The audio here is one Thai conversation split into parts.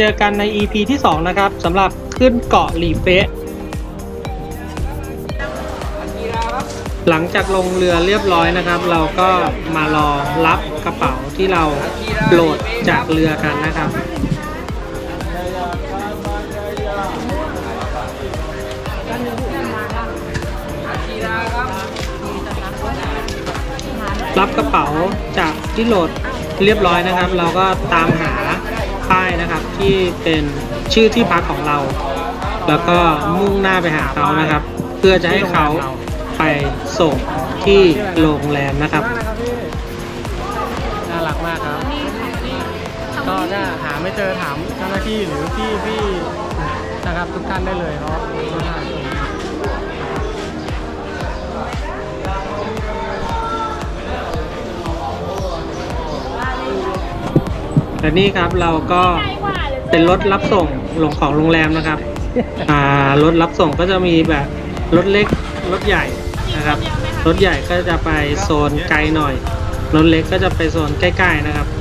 เจอกันใน EP ที่ 2 นะครับสำหรับขึ้นเกาะหลีเป๊ะหลังจากลงเรือเรียบร้อยนะครับ เราก็มารอรับกระเป๋าที่เราโหลดจากเรือกันนะครับรับกระเป๋าจากที่โหลดเรียบร้อยนะครับ เราก็ตามหา ป้ายนะครับ ที่เป็นชื่อที่พักของเรา แล้วก็มุ่งหน้าไปหาเขานะครับ เพื่อจะให้เขาไปส่งที่โรงแรมนะครับ น่ารักมากครับ ก็ถ้าหาไม่เจอถามเจ้าหน้าที่หรือพี่พี่นะครับทุกท่านได้เลยเพรา และนี่ครับเราก็เป็นรถรับส่งลงของโรงแรมนะครับ อ่ารถรับส่งก็จะมีแบบรถเล็กรถใหญ่นะครับ รถใหญ่ก็จะไปโซนไกลหน่อย รถเล็กก็จะไปโซนใกล้ ๆนะครับครับ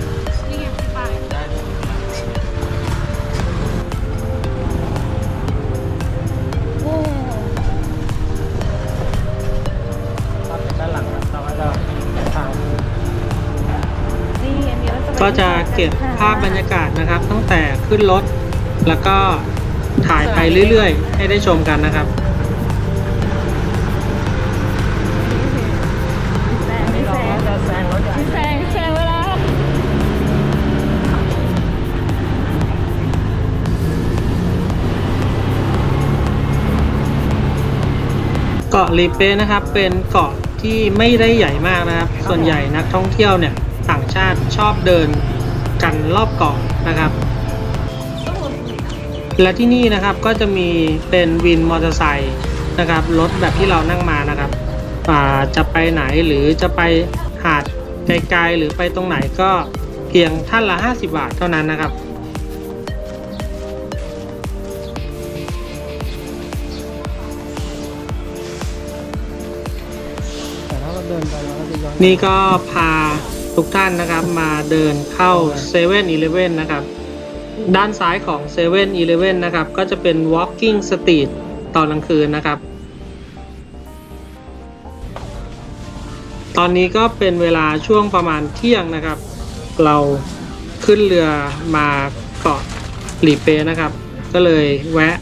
ก็จะเก็บภาพบรรยากาศนะครับ ตั้งแต่ขึ้นรถแล้วก็ถ่ายไปเรื่อยๆ ให้ได้ชมกันนะครับมีแซงรถใหญ่แซงเวลาเกาะลีเป้นะครับเป็นเกาะที่ไม่ได้ใหญ่มากนะครับ ส่วนใหญ่นักท่องเที่ยวเนี่ย ต่างชาติชอบเดินกันรอบเกาะนะครับ และที่นี่นะครับก็จะมีเป็นวินมอเตอร์ไซค์นะครับรถแบบที่เรานั่งมานะครับจะไปไหนหรือจะไปหาดไกลๆหรือไปตรงไหนก็เพียงท่านละ 50 บาทเท่านั้นนะครับนี่ก็พา ทุกท่านนะครับมาเดินเข้า7 e เ e ่ e อนะครับ ด้านซ้ายของ7 e เ e ่ e นะครับ ก็จะเป็น walking street ตอนกลางคืนนะครับ ตอนนี้ก็เป็นเวลาช่วงประมาณเที่ยงนะครับ เราขึ้นเรือมาเกาะหลีเปนะครับ ก็เลยแวะ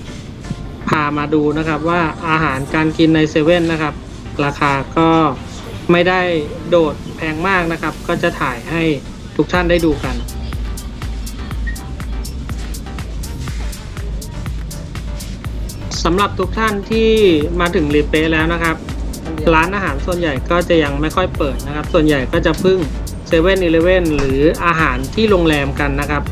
พามาดูนะครับว่าอาหารการกินในเซเว่นนะครับ ราคาก็ ไม่ได้โดดแพงมากนะครับ ก็จะถ่ายให้ทุกท่านได้ดูกัน สำหรับทุกท่านที่มาถึงรีเปแล้วนะครับ ร้านอาหารส่วนใหญ่ก็จะยังไม่ค่อยเปิดนะครับ ส่วนใหญ่ก็จะพึ่งเซเว่นอีเลเว่นหรืออาหารที่โรงแรมกันนะครับ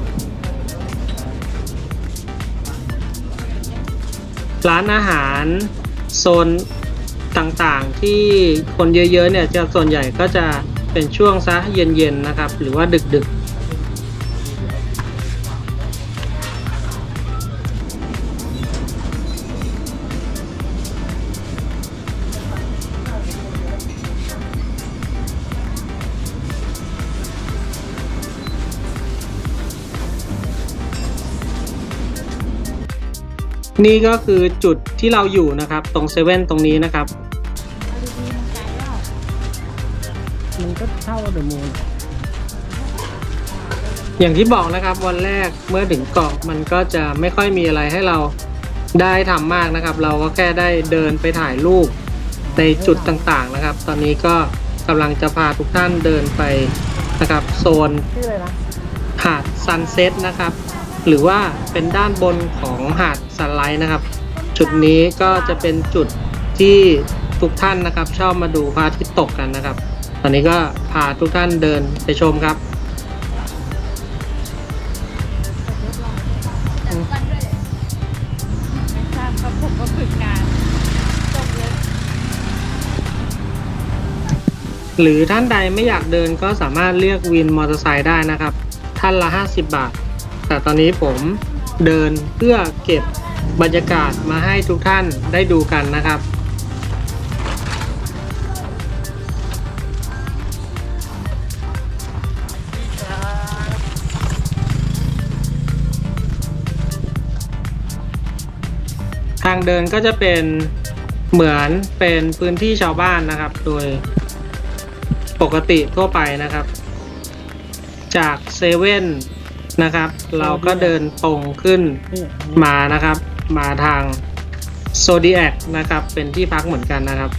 ร้านอาหารโซน ต่างๆ ที่คนเยอะๆเนี่ยจะส่วนใหญ่ก็จะเป็นช่วงซะเย็นๆนะครับ หรือว่าดึกๆนี่ก็คือจุดที่เราอยู่นะครับ ตรงเซเว่นตรงนี้นะครับ ก็เท่าเดอะมูนอย่างที่บอกนะครับวันแรกเมื่อถึงเกาะมันก็จะไม่ค่อยมีอะไรให้เราได้ทำมากนะครับ เราก็แค่ได้เดินไปถ่ายรูปในจุดต่างๆนะครับ ตอนนี้ก็กำลังจะพาทุกท่านเดินไปนะครับโซนหาดซันเซ็ตนะครับ หรือว่าเป็นด้านบนของหาดซันไลท์นะครับ จุดนี้ก็จะเป็นจุดที่ทุกท่านนะครับ ชอบมาดูพระอาทิตย์ตกกันนะครับ ตอนนี้ก็พาทุกท่านเดินไปชมครับ หรือท่านใดไม่อยากเดินก็สามารถเรียกวินมอเตอร์ไซค์ได้นะครับ ท่านละ 50 บาท แต่ตอนนี้ผมเดินเพื่อเก็บบรรยากาศมาให้ทุกท่านได้ดูกันนะครับ เดินก็จะเป็นเหมือนเป็นพื้นที่ชาวบ้านนะครับ โดยปกติทั่วไปนะครับ จากเซเว่นนะครับ เราก็เดินตรงขึ้นมานะครับ มาทางโซดีแอคนะครับ เป็นที่พักเหมือนกันนะครับ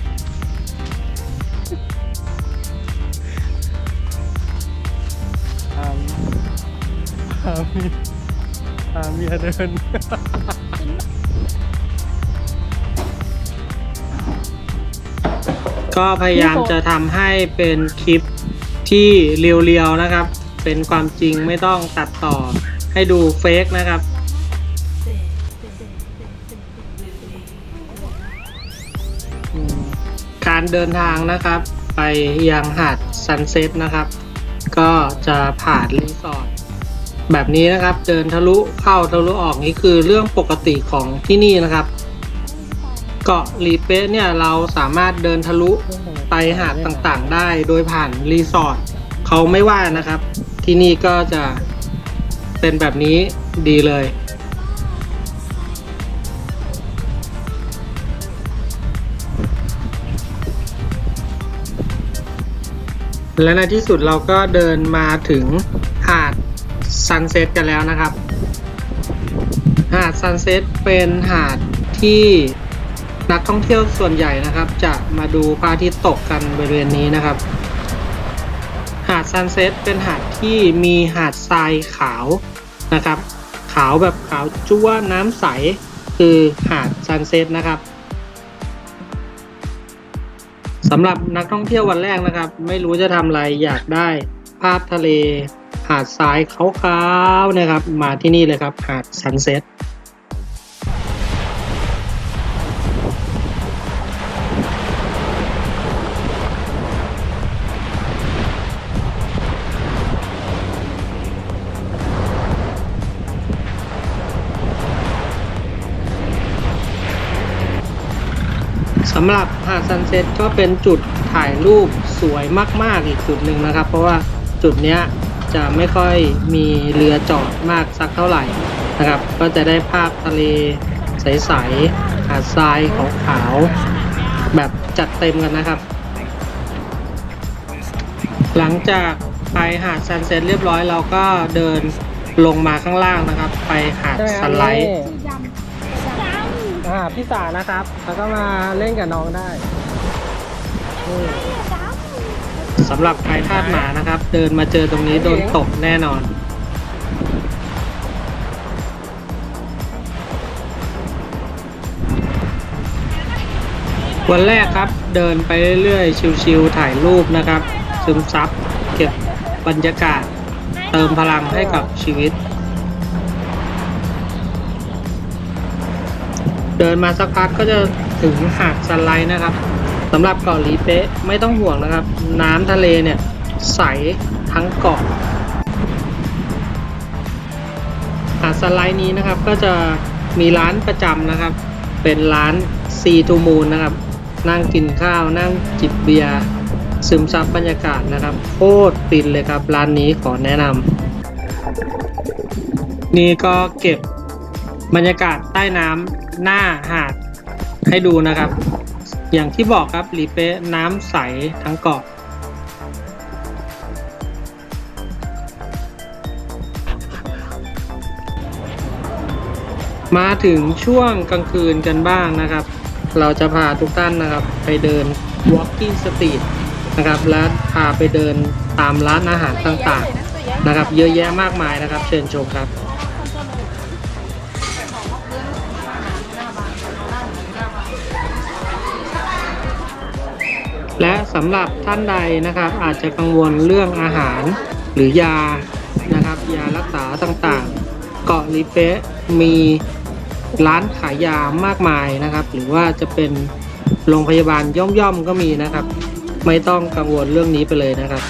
พาพาเมียพาเมียเดิน ก็พยายามจะทำให้เป็นคลิปที่เรียวๆนะครับ เป็นความจริงไม่ต้องตัดต่อให้ดูเฟกนะครับอืมการเดินทางนะครับ ไปยังหาดซันเซ็ตนะครับ ก็จะผ่านรีสอร์ทแบบนี้นะครับ เดินทะลุเข้าทะลุออกนี่คือเรื่องปกติของที่นี่นะครับ เกาะลีเป๊ะเนี่ยเราสามารถเดินทะลุไปหาดต่างๆ ได้โดยผ่านรีสอร์ทเขาไม่ว่านะครับ ที่นี่ก็จะเป็นแบบนี้ดีเลย และในที่สุดเราก็เดินมาถึงหาดซันเซ็ตกันแล้วนะครับ หาดซันเซ็ตเป็นหาดที่ นักท่องเที่ยวส่วนใหญ่นะครับ จะมาดูพระอาทิตย์ตกกันบริเวณนี้นะครับ หาดซันเซ็ตเป็นหาดที่มีหาดทรายขาวนะครับ ขาวแบบขาวจั่วน้ำใสคือหาดซันเซ็ตนะครับสำหรับนักท่องเที่ยววันแรกนะครับ ไม่รู้จะทำอะไรอยากได้ภาพทะเล หาดทรายขาวๆนะครับ มาที่นี่เลยครับ หาดซันเซ็ตำหรับหาดซันเซ็ตก็เป็นจุดถ่ายรูปสวยมาก ๆ อีกจุดหนึ่งนะครับ เพราะว่าจุดเนี้ยจะไม่ค่อยมีเรือจอดมากสักเท่าไหร่นะครับ ก็จะได้ภาพทะเลใส ๆ หาดทรายขาวๆแบบจัดเต็มกันนะครับ หลังจากไปหาดซันเซ็ตเรียบร้อยเราก็เดินลงมาข้างล่างนะครับ ไปหาดใช่ไหมสไลด์ อ่าพี่สานะครับ แล้วก็มาเล่นกับน้องได้นี่สำหรับใครทาสหมานะครับ เดินมาเจอตรงนี้โดนตบแน่นอน วันแรกครับเดินไปเรื่อยๆชิวๆถ่ายรูปนะครับ ซึมซับเก็บบรรยากาศ เติมพลังให้กับชีวิต เดินมาสักพักก็จะถึงหาดสไลด์นะครับสำหรับเกาะหลีเป๊ะไม่ต้องห่วงนะครับ น้ำทะเลเนี่ยใสทั้งเกาะหาดสไลด์นี้นะครับก็จะมีร้านประจำนะครับ เป็นร้านซีทูมูนนะครับ นั่งกินข้าวนั่งจิบเบียร์ซึมซับบรรยากาศนะครับ โคตรฟินเลยครับ ร้านนี้ขอแนะนำนี่ก็เก็บบรรยากาศใต้น้ำ หน้าหาดให้ดูนะครับ อย่างที่บอกครับหลีเป๊ะน้ำใสทั้งเกาะมาถึงช่วงกลางคืนกันบ้างนะครับ เราจะพาทุกท่านนะครับ ไปเดิน walking street นะครับ และพาไปเดินตามร้านอาหารต่างๆ นะครับ เยอะแยะมากมายนะครับ เชิญชมครับ และสำหรับท่านใดนะครับอาจจะกังวลเรื่องอาหารหรือยานะครับยารักษาต่างๆ เกาะลิเปะมีร้านขายยามากมายนะครับ หรือว่าจะเป็นโรงพยาบาลย่อมๆก็มีนะครับ ไม่ต้องกังวลเรื่องนี้ไปเลยนะครับ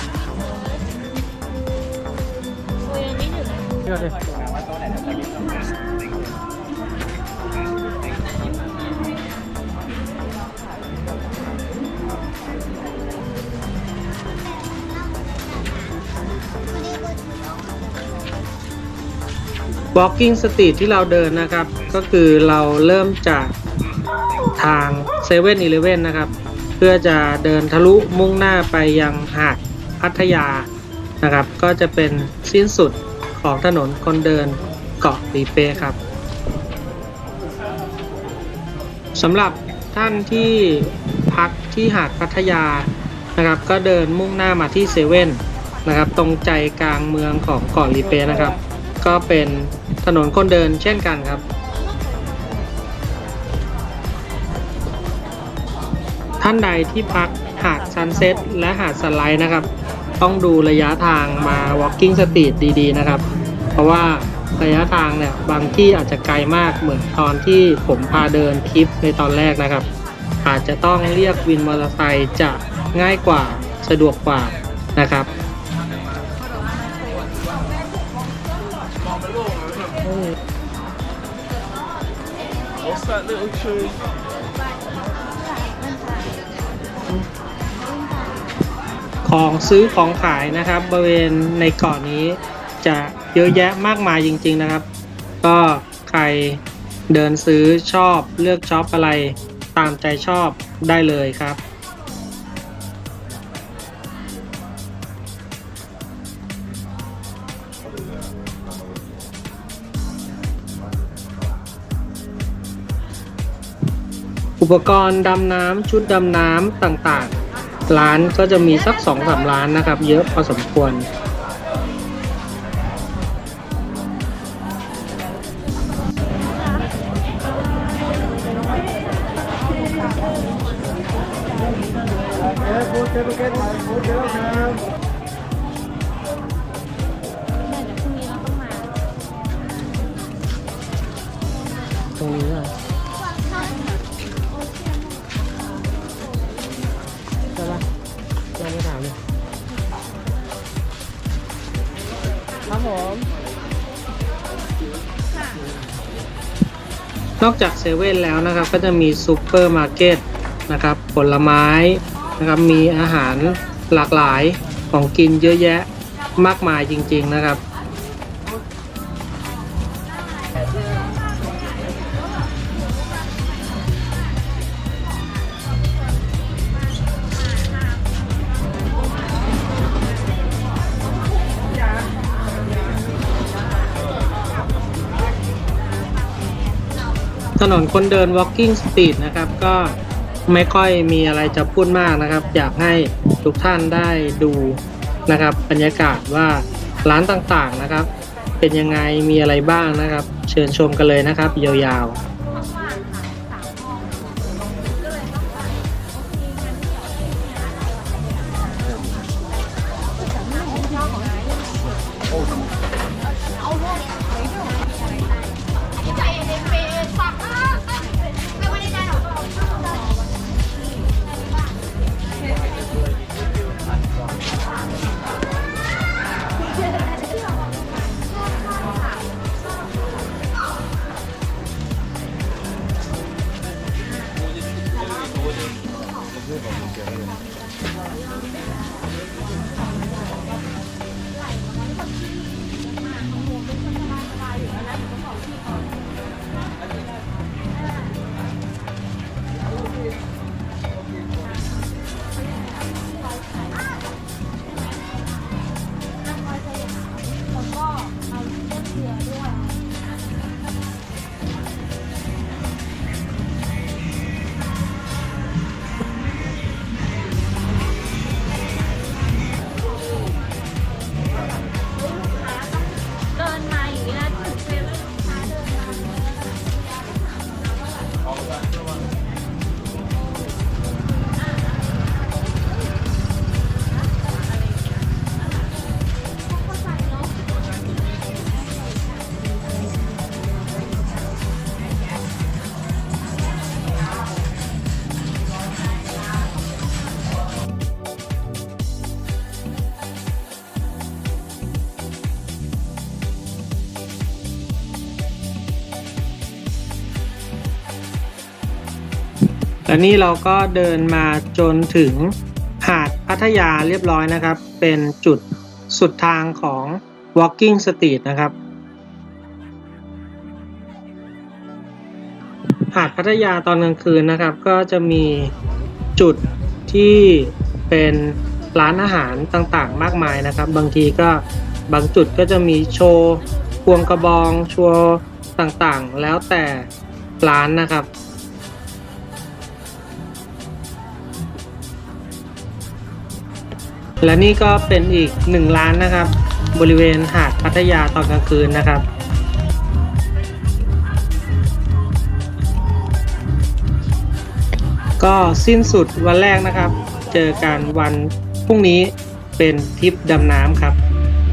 Walking Street ที่เราเดินนะครับ ก็คือเราเริ่มจากทาง7 e เ e ่ e อนะครับ เพื่อจะเดินทะลุมุ่งหน้าไปยังหาดพัทยานะครับ ก็จะเป็นสิ้นสุดของถนนคนเดินเกาะหลีเป๊ะครับสำหรับท่านที่พักที่หาดพัทยานะครับ ก็เดินมุ่งหน้ามาที่เซเว่นนะครับ ตรงใจกลางเมืองของเกาะลีเป๊ะนะครับ ก็เป็นถนนคนเดินเช่นกันครับ ท่านใดที่พักหาดซันเซ็ตและหาดสไลด์นะครับ ต้องดูระยะทางมา walking street ดีๆ นะครับ เพราะว่าระยะทางเนี่ยบางที่อาจจะไกลมากเหมือนตอนที่ผมพาเดินคลิปในตอนแรกนะครับ อาจจะต้องเรียกวินมอเตอร์ไซค์จะง่ายกว่าสะดวกกว่านะครับ that little tree? ของซื้อของขายนะครับ บริเวณในเกาะนี้จะเยอะแยะมากมายจริง ๆนะครับ ก็ใครเดินซื้อชอบเลือกช็อปอะไรตามใจชอบได้เลยครับ อุปกรณ์ดำน้ำชุดดำน้ำต่างๆ ร้านก็จะมีสักสองสามร้านนะครับ เยอะพอสมควรต นอกจากเซเว่นแล้วนะครับก็จะมีซูเปอร์มาร์เก็ตนะครับผลไม้นะครับมีอาหารหลากหลายของกินเยอะแยะมากมายจริง ๆนะครับ ถนนคนเดิน walking street นะครับ ก็ไม่ค่อยมีอะไรจะพูดมากนะครับ อยากให้ทุกท่านได้ดูนะครับ บรรยากาศว่าร้านต่างๆนะครับ เป็นยังไงมีอะไรบ้างนะครับ เชิญชมกันเลยนะครับ ยาวๆ และนี่เราก็เดินมาจนถึงหาดพัทยาเรียบร้อยนะครับ เป็นจุดสุดทางของ walking street นะครับ หาดพัทยาตอนกลางคืนนะครับ ก็จะมีจุดที่เป็นร้านอาหารต่างๆ มากมายนะครับ บางทีก็บางจุดก็จะมีโชว์ควงกระบอง โชว์ต่างๆ แล้วแต่ร้านนะครับ และนี่ก็เป็นอีกหนึ่งร้านนะครับ บริเวณหาดพัทยาตอนกลางคืนนะครับ ก็สิ้นสุดวันแรกนะครับ เจอกันวันพรุ่งนี้เป็นทริปดำน้ำครับ